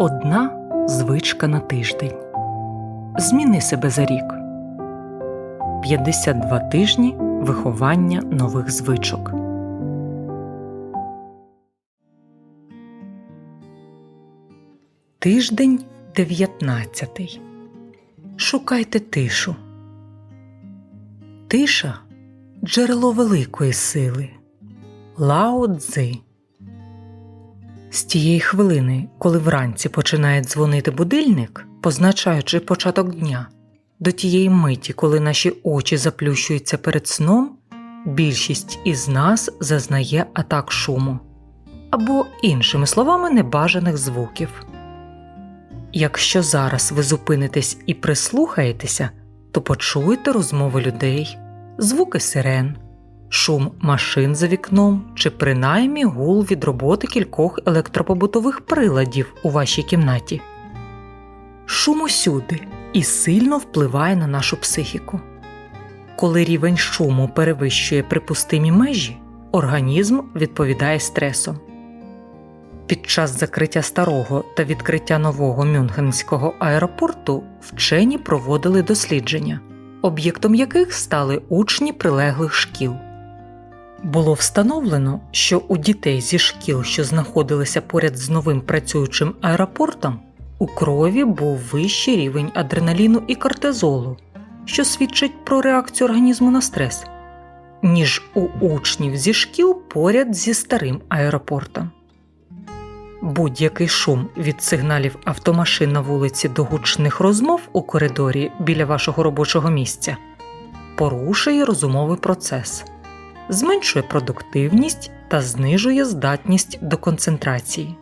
Одна звичка на тиждень. Зміни себе за рік. 52 тижні виховання нових звичок. Тиждень 19. Шукайте тишу. Тиша джерело великої сили. Лао Цзи. З тієї хвилини, коли вранці починає дзвонити будильник, позначаючи початок дня, до тієї миті, коли наші очі заплющуються перед сном, більшість із нас зазнає атак шуму або, іншими словами, небажаних звуків. Якщо зараз ви зупинитесь і прислухаєтеся, то почуєте розмови людей, звуки сирен, шум машин за вікном чи принаймні гул від роботи кількох електропобутових приладів у вашій кімнаті. Шум усюди і сильно впливає на нашу психіку. Коли рівень шуму перевищує припустимі межі, організм відповідає стресом. Під час закриття старого та відкриття нового Мюнхенського аеропорту вчені проводили дослідження, об'єктом яких стали учні прилеглих шкіл. Було встановлено, що у дітей зі шкіл, що знаходилися поряд з новим працюючим аеропортом, у крові був вищий рівень адреналіну і кортизолу, що свідчить про реакцію організму на стрес, ніж у учнів зі шкіл поряд зі старим аеропортом. Будь-який шум від сигналів автомашин на вулиці до гучних розмов у коридорі біля вашого робочого місця порушує розумовий процес, зменшує продуктивність та знижує здатність до концентрації.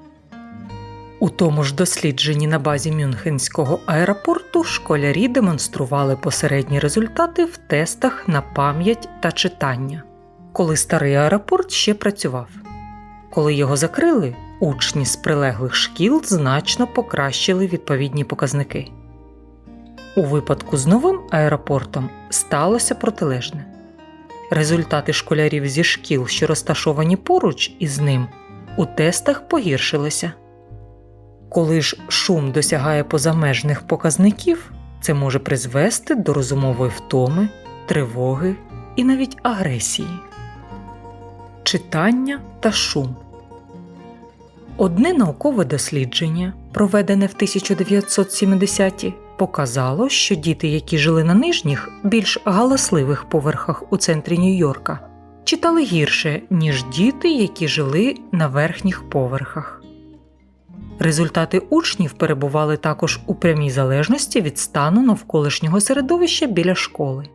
У тому ж дослідженні на базі Мюнхенського аеропорту школярі демонстрували посередні результати в тестах на пам'ять та читання, коли старий аеропорт ще працював. Коли його закрили, учні з прилеглих шкіл значно покращили відповідні показники. У випадку з новим аеропортом сталося протилежне. Результати школярів зі шкіл, що розташовані поруч із ним, у тестах погіршилися. Коли ж шум досягає позамежних показників, це може призвести до розумової втоми, тривоги і навіть агресії. Читання та шум. Одне наукове дослідження, проведене в 1970-ті, показало, що діти, які жили на нижніх, більш галасливих поверхах у центрі Нью-Йорка, читали гірше, ніж діти, які жили на верхніх поверхах. Результати учнів перебували також у прямій залежності від стану навколишнього середовища біля школи.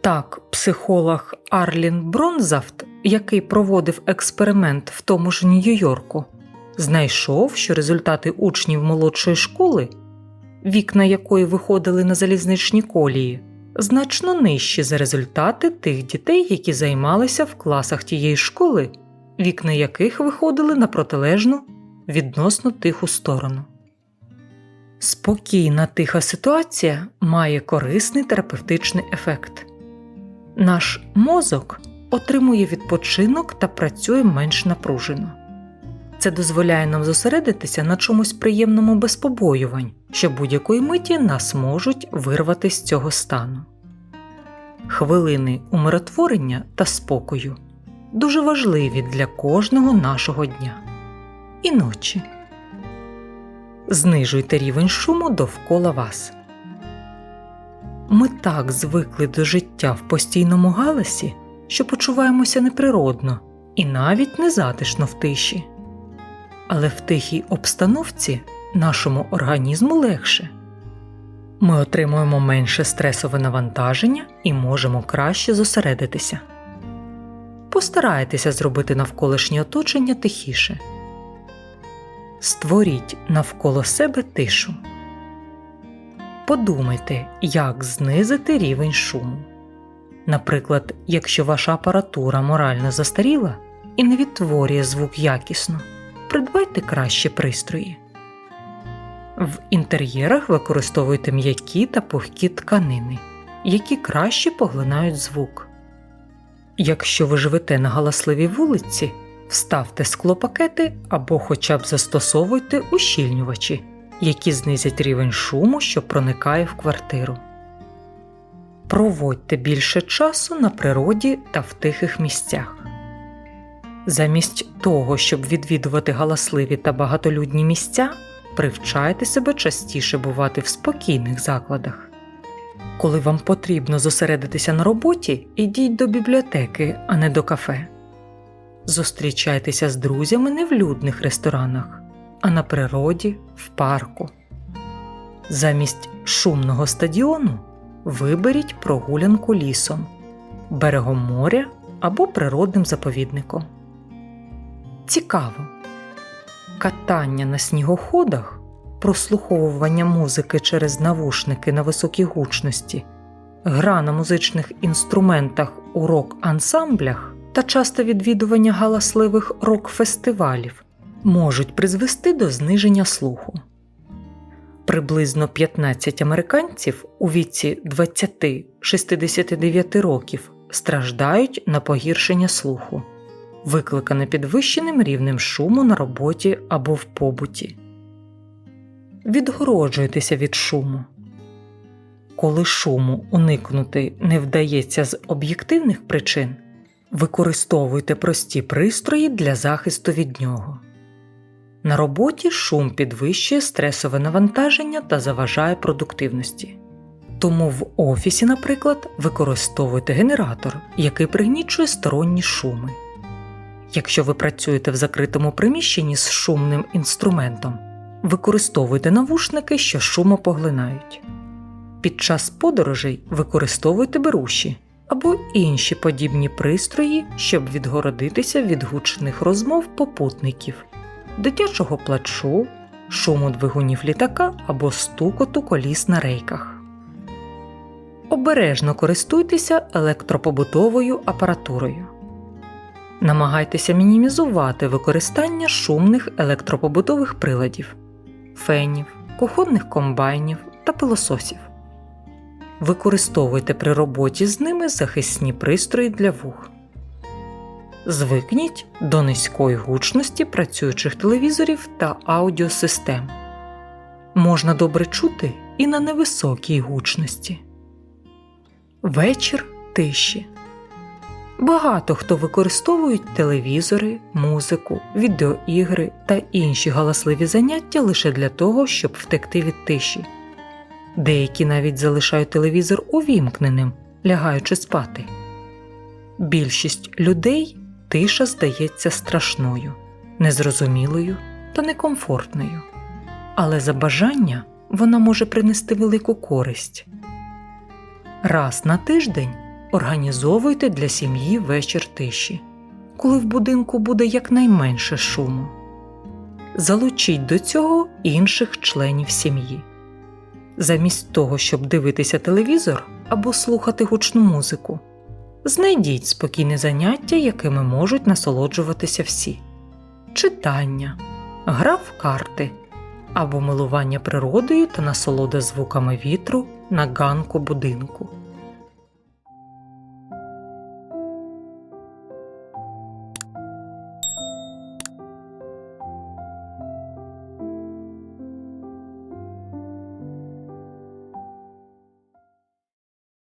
Так, психолог Арлін Бронзафт, який проводив експеримент в тому ж Нью-Йорку, знайшов, що результати учнів молодшої школи, вікна якої виходили на залізничні колії, значно нижчі за результати тих дітей, які займалися в класах тієї школи, вікна яких виходили на протилежну відносно тиху сторону. Спокійна тиха ситуація має корисний терапевтичний ефект. Наш мозок отримує відпочинок та працює менш напружено. Це дозволяє нам зосередитися на чомусь приємному без побоювань, що будь-якої миті нас можуть вирвати з цього стану. Хвилини умиротворення та спокою дуже важливі для кожного нашого дня. І ночі. Знижуйте рівень шуму довкола вас. Ми так звикли до життя в постійному галасі, що почуваємося неприродно і навіть незатишно в тиші. Але в тихій обстановці нашому організму легше. Ми отримуємо менше стресове навантаження і можемо краще зосередитися. Постарайтеся зробити навколишнє оточення тихіше. Створіть навколо себе тишу. Подумайте, як знизити рівень шуму. Наприклад, якщо ваша апаратура морально застаріла і не відтворює звук якісно, придбайте краще пристрої. В інтер'єрах використовуйте м'які та пухкі тканини, які краще поглинають звук. Якщо ви живете на галасливій вулиці, Вставте склопакети або хоча б застосовуйте ущільнювачі, які знизять рівень шуму, що проникає в квартиру. Проводьте більше часу на природі та в тихих місцях. Замість того, щоб відвідувати галасливі та багатолюдні місця, привчайте себе частіше бувати в спокійних закладах. Коли вам потрібно зосередитися на роботі, ідіть до бібліотеки, а не до кафе. Зустрічайтеся з друзями не в людних ресторанах, а на природі, в парку. Замість шумного стадіону виберіть прогулянку лісом, берегом моря або природним заповідником. Цікаво. Катання на снігоходах, прослуховування музики через навушники на високій гучності, гра на музичних інструментах у рок-ансамблях та часте відвідування галасливих рок-фестивалів можуть призвести до зниження слуху. Приблизно 15 американців у віці 20-69 років страждають на погіршення слуху, викликане підвищеним рівнем шуму на роботі або в побуті. Відгороджуйтеся від шуму. Коли шуму уникнути не вдається з об'єктивних причин, використовуйте прості пристрої для захисту від нього. На роботі шум підвищує стресове навантаження та заважає продуктивності. Тому в офісі, наприклад, використовуйте генератор, який пригнічує сторонні шуми. Якщо ви працюєте в закритому приміщенні з шумним інструментом, використовуйте навушники, що шумопоглинають. Під час подорожей використовуйте беруші або інші подібні пристрої, щоб відгородитися від гучних розмов попутників дитячого плачу, шуму двигунів літака або стукоту коліс на рейках. Обережно користуйтеся електропобутовою апаратурою. Намагайтеся мінімізувати використання шумних електропобутових приладів, фенів, кухонних комбайнів та пилососів. Використовуйте при роботі з ними захисні пристрої для вух. Звикніть до низької гучності працюючих телевізорів та аудіосистем. Можна добре чути і на невисокій гучності. Вечір тиші. Багато хто використовують телевізори, музику, відеоігри та інші галасливі заняття лише для того, щоб втекти від тиші. Деякі навіть залишають телевізор увімкненим, лягаючи спати. Більшість людей тиша здається страшною, незрозумілою та некомфортною, але за бажання вона може принести велику користь. Раз на тиждень організовуйте для сім'ї вечір тиші, коли в будинку буде якнайменше шуму. Залучіть до цього інших членів сім'ї. Замість того, щоб дивитися телевізор або слухати гучну музику. Знайдіть спокійне заняття, якими можуть насолоджуватися всі: читання, гра в карти або милування природою та насолода звуками вітру на ганку будинку.